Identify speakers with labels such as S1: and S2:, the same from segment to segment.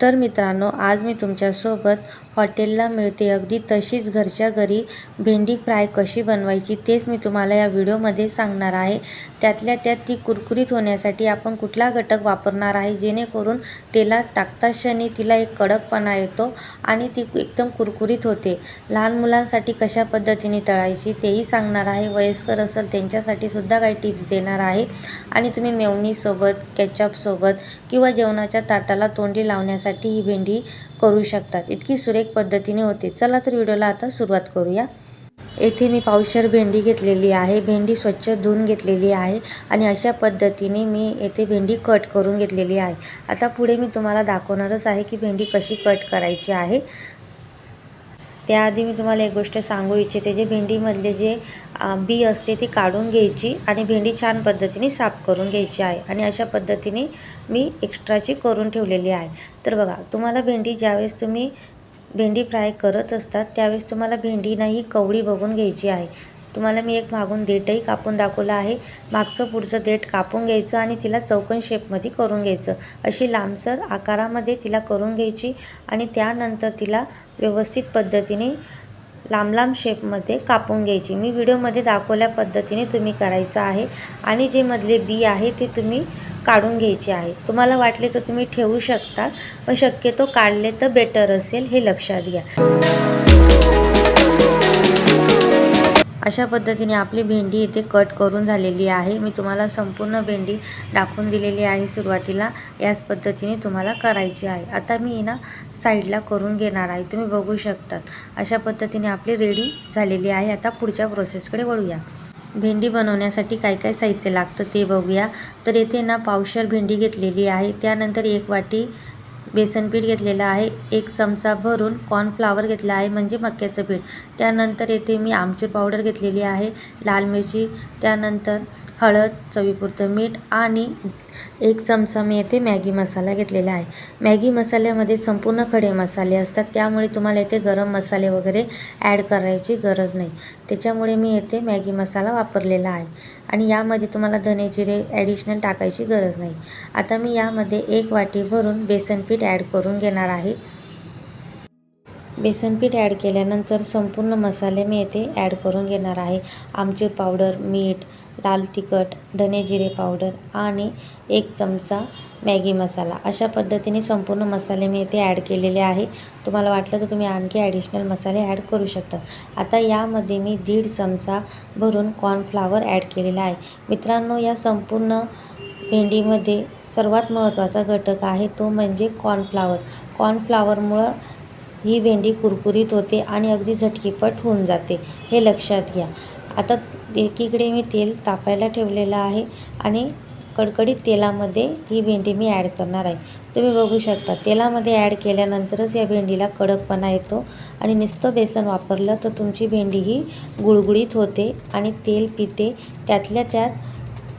S1: तर मित्रांनो आज मी तुमच्यासोबत हॉटेलला मिळते. अगदी तशीच घरच्या घरी भेंडी फ्राय कशी बनवायची तेच मी तुम्हाला या व्हिडिओमध्ये सांगणार आहे. त्यातल्या त्यात ती कुरकुरीत होण्यासाठी आपण कुठला घटक वापरणार आहे जेणेकरून तेलात टाकता क्षणी तिला एक कडकपणा येतो आणि ती एकदम कुरकुरीत होते. लहान मुलांसाठी कशा पद्धतीने तळायची तेही सांगणार आहे. वयस्कर असेल त्यांच्यासाठी सुद्धा काही टिप्स देणार आहे. आणि तुम्ही मेवणीसोबत कॅचअपसोबत किंवा जेवणाच्या ताटाला तोंडी लावण्यासाठी ही भेंडी करू शकतात. इतकी सुरेख पद्धतीने होते. चला तर व्हिडिओला आता सुरुवात करूया. येथे मी पावशर भेंडी घेतलेली आहे. भेंडी स्वच्छ धुवून घेतलेली आहे आणि अशा पद्धतीने मी येथे भेंडी कट करून घेतलेली आहे. आता पुढे मी तुम्हाला दाखवणारच आहे की भेंडी कशी कट करायची आहे. त्याआधी मी तुम्हाला एक गोष्ट सांगू इच्छिते जे भेंडीमधले जे बी असते ती काढून घ्यायची आणि भेंडी छान पद्धतीने साफ करून घ्यायची आहे आणि अशा पद्धतीने मी एक्स्ट्राची करून ठेवलेली आहे. तर बघा तुम्हाला भेंडी ज्यावेळेस तुम्ही भेंडी फ्राय करत असतात त्यावेळेस तुम्हाला भेंडी नाही कवळी बघून घ्यायची आहे. तुम्हाला मी एक मागून देठही कापून दाखवलं आहे. मागचं पुढचं देठ कापून घ्यायचं आणि तिला चौकन शेपमध्ये करून घ्यायचं. अशी लांबसर आकारामध्ये तिला करून घ्यायची आणि त्यानंतर तिला व्यवस्थित पद्धतीने लांब लांब शेपमध्ये कापून घ्यायची. मी व्हिडिओमध्ये दाखवल्या पद्धतीने तुम्ही करायचं आहे आणि जे मधले बी आहे ते तुम्ही काढून घ्यायचे आहे. तुम्हाला वाटले तर तुम्ही ठेवू शकता पण शक्यतो काढले तर बेटर असेल हे लक्षात घ्या. अशा पद्धतीने आपली भेंडी इथे कट करून झालेली आहे. मी तुम्हाला संपूर्ण भेंडी दाखवून दिलेली आहे सुरुवातीला. याच पद्धतीने तुम्हाला करायची आहे. आता मी ना साईडला करून घेणार आहे. तुम्ही बघू शकतात. अशा पद्धतीने आपली रेडी झालेली आहे. आता पुढच्या प्रोसेसकडे वळूया. भेंडी बनवण्यासाठी काय काय साहित्य लागतं ते बघूया. तर येथे ना पावशर भेंडी घेतलेली आहे. त्यानंतर एक वाटी बेसन पीठ घेतलेलं आहे. एक चमचा भरून कॉर्नफ्लावर घेतला आहे म्हणजे मक्याचं पीठ. त्यानंतर येथे मी आमचूर पावडर घेतलेली आहे लाल मिरची. त्यानंतर हळद चवीपुरतं मीठ आणि एक चमचा मी येथे मॅगी मसाला घेतलेला आहे. मॅगी मसाल्यामध्ये संपूर्ण खडे मसाले असतात. त्यामुळे तुम्हाला येथे गरम मसाले वगैरे ॲड करायची गरज नाही. त्याच्यामुळे मी येथे मॅगी मसाला वापरलेला आहे. आणि यामध्ये तुम्हाला धने जिरे ॲडिशनल टाकायची गरज नाही. आता मी यामध्ये एक वाटी भरून बेसन पीठ ॲड करून घेणार आहे. बेसनपीठ ॲड केल्यानंतर संपूर्ण मसाले मी येथे ॲड करून घेणार आहे. आमचूर पावडर मीठ लाल तिखट धने जिरे पावडर आणि एक चमचा मॅगी मसाला. अशा पद्धतीने संपूर्ण मसाले मी इथे ॲड केलेले आहे. तुम्हाला वाटलं तर तुम्ही आणखी ॲडिशनल मसाले ॲड करू शकतात आता यामध्ये मी दीड चमचा भरून कॉर्नफ्लावर ॲड केलेला आहे. मित्रांनो या संपूर्ण भेंडीमध्ये सर्वात महत्त्वाचा घटक आहे तो म्हणजे कॉर्नफ्लावर कॉर्नफ्लावरमुळं ही भेंडी कुरकुरीत होते आणि अगदी झटकीपट होऊन जाते. हे लक्षात घ्या. आता एकीकडे मी तेल तापायला ठेवलेलं आहे आणि कडकडीत तेलामध्ये ही भेंडी मी ॲड करणार आहे. तुम्ही बघू शकता तेलामध्ये ॲड केल्यानंतरच या भेंडीला कडकपणा येतो आणि नुसतं बेसन वापरलं तर तुमची भेंडी ही गुळगुळीत होते आणि तेल पिते. त्यातल्या त्यात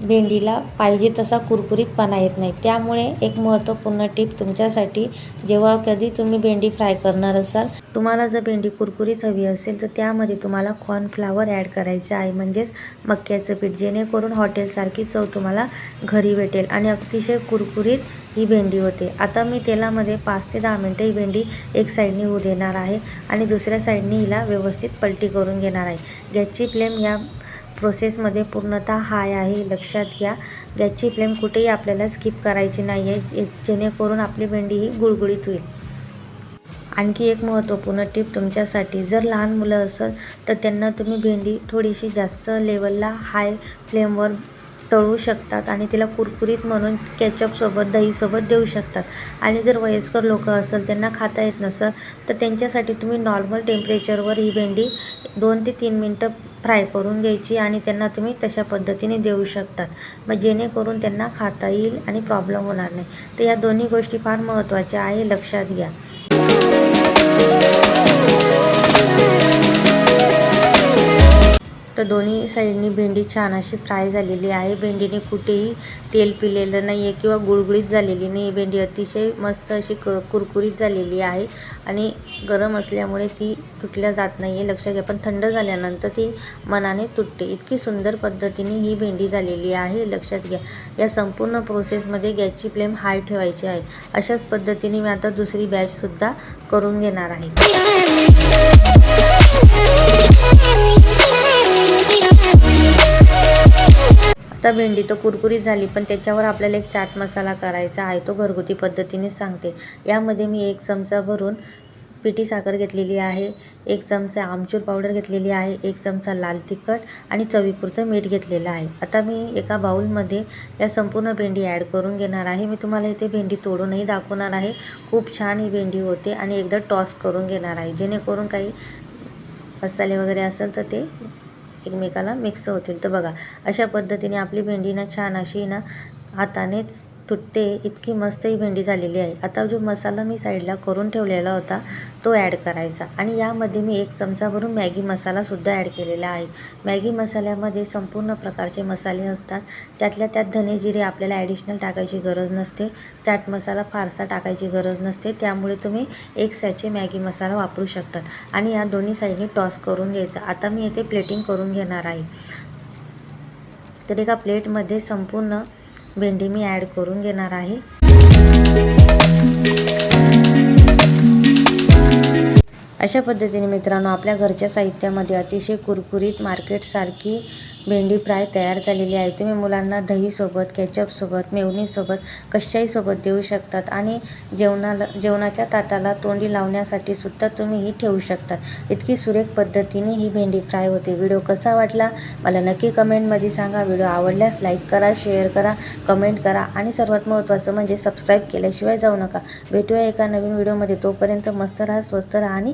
S1: भेंडीला पाहिजे तसा कुरकुरीतपणा येत नाही. त्यामुळे एक महत्त्वपूर्ण टीप तुमच्यासाठी जेव्हा कधी तुम्ही भेंडी फ्राय करणार असाल तुम्हाला जर भेंडी कुरकुरीत हवी असेल तर त्यामध्ये तुम्हाला कॉर्नफ्लावर ॲड करायचं आहे. म्हणजेच मक्याचं पीठ जेणेकरून हॉटेलसारखी चव तुम्हाला घरी भेटेल आणि अतिशय कुरकुरीत ही भेंडी होते. आता मी तेलामध्ये पाच ते दहा मिनटं ही भेंडी एक साईडने होऊ देणार आहे आणि दुसऱ्या साईडने हिला व्यवस्थित पलटी करून घेणार आहे. गॅसची फ्लेम या प्रोसेसमध्ये पूर्णतः हाय आहे. लक्षात घ्या गॅसची फ्लेम कुठेही आपल्याला स्किप करायची नाही आहे जेणेकरून आपली भेंडी ही गुळगुळीत होईल. आणखी एक महत्त्वपूर्ण टिप तुमच्यासाठी जर लहान मुलं असेल तर त्यांना तुम्ही भेंडी थोडीशी जास्त लेवलला हाय फ्लेमवर तळू शकतात आणि तिला कुरकुरीत म्हणून केचपसोबत दहीसोबत देऊ शकतात. आणि जर वयस्कर लोक असेल त्यांना खाता येत नसेल तर त्यांच्यासाठी तुम्ही नॉर्मल टेम्परेचरवर ही भेंडी दोन ते तीन मिनटं फ्राय करून घ्यायची आणि त्यांना तुम्ही तशा पद्धतीने देऊ शकतात. मग जेणेकरून त्यांना खाता येईल आणि प्रॉब्लेम होणार नाही. तर या दोन्ही गोष्टी फार महत्त्वाच्या आहे लक्षात घ्या. Thank you. तर दोन्ही साईडनी भेंडी छान अशी फ्राय झालेली आहे. भेंडीने कुठेही तेल पिलेलं नाही आहे किंवा गुळगुळीत झालेली नाही भेंडी अतिशय मस्त अशी क कुरकुरीत झालेली आहे आणि गरम असल्यामुळे ती तुटल्या जात नाही आहे लक्षात घ्या पण थंड झाल्यानंतर ती मनाने तुटते. इतकी सुंदर पद्धतीने ही भेंडी झालेली आहे. लक्षात घ्या या संपूर्ण प्रोसेसमध्ये गॅसची फ्लेम हाय ठेवायची आहे. अशाच पद्धतीने मी आता दुसरी बॅचसुद्धा करून घेणार आहे. आता भेंडी तर कुरकुरीत झाली पण त्याच्यावर आपल्याला एक चाट मसाला करायचा आहे तो घरगुती पद्धतीने सांगते. यामध्ये मी एक चमचा भरून पिठी साखर घेतलेली आहे एक चमचा आमचूर पावडर घेतलेली आहे एक चमचा लाल तिखट आणि चवीपुरतं मीठ घेतलेलं आहे. आता मी एका बाऊलमध्ये या संपूर्ण भेंडी ॲड करून घेणार आहे. मी तुम्हाला इथे भेंडी तोडूनही दाखवणार आहे. खूप छान ही भेंडी होते आणि एकदा टॉस करून घेणार आहे. जेणेकरून काही मसाले वगैरे असेल तर ते एकमेकाला मिक्स होतील. तर बघा अशा पद्धतीने आपली भेंडी ना छान अशी ना हातानेच तुटते इतकी मस्त ही भेंडी झालेली आहे. आता जो मसाला मी साईडला करून ठेवलेला होता तो ॲड करायचा. आणि यामध्ये मी एक चमचा भरून मॅगी मसालासुद्धा ॲड केलेला आहे. मॅगी मसाल्यामध्ये संपूर्ण प्रकारचे मसाले असतात. त्यातल्या त्यात धने जिरे आपल्याला ॲडिशनल टाकायची गरज नसते. चाट मसाला फारसा टाकायची गरज नसते. त्यामुळे तुम्ही एक सॅचे मॅगी मसाला वापरू शकतात आणि या दोन्ही साईडने टॉस करून घ्यायचा. आता मी येथे प्लेटिंग करून घेणार आहे. तर एका प्लेटमध्ये संपूर्ण भेंडी मी ॲड करून घेणार आहे. अशा पद्धतीने मित्रांनो आपल्या घरच्या साहित्यामध्ये अतिशय कुरकुरीत मार्केटसारखी भेंडी फ्राय तयार झालेली आहे. तुम्ही मुलांना दहीसोबत केचपसोबत मेवणीसोबत कशाही देऊ शकतात आणि जेवणाला जेवणाच्या ताटाला तोंडी लावण्यासाठी सुद्धा तुम्ही ही ठेवू शकतात. इतकी सुरेख पद्धतीने ही भेंडी फ्राय होते. व्हिडिओ कसा वाटला? मला नक्की कमेंटमध्ये सांगा. व्हिडिओ आवडल्यास लाईक करा शेअर करा कमेंट करा आणि सर्वात महत्त्वाचं म्हणजे सबस्क्राईब केल्याशिवाय जाऊ नका. भेटूया एका नवीन व्हिडिओमध्ये. तोपर्यंत मस्त राहा स्वस्त राहा आणि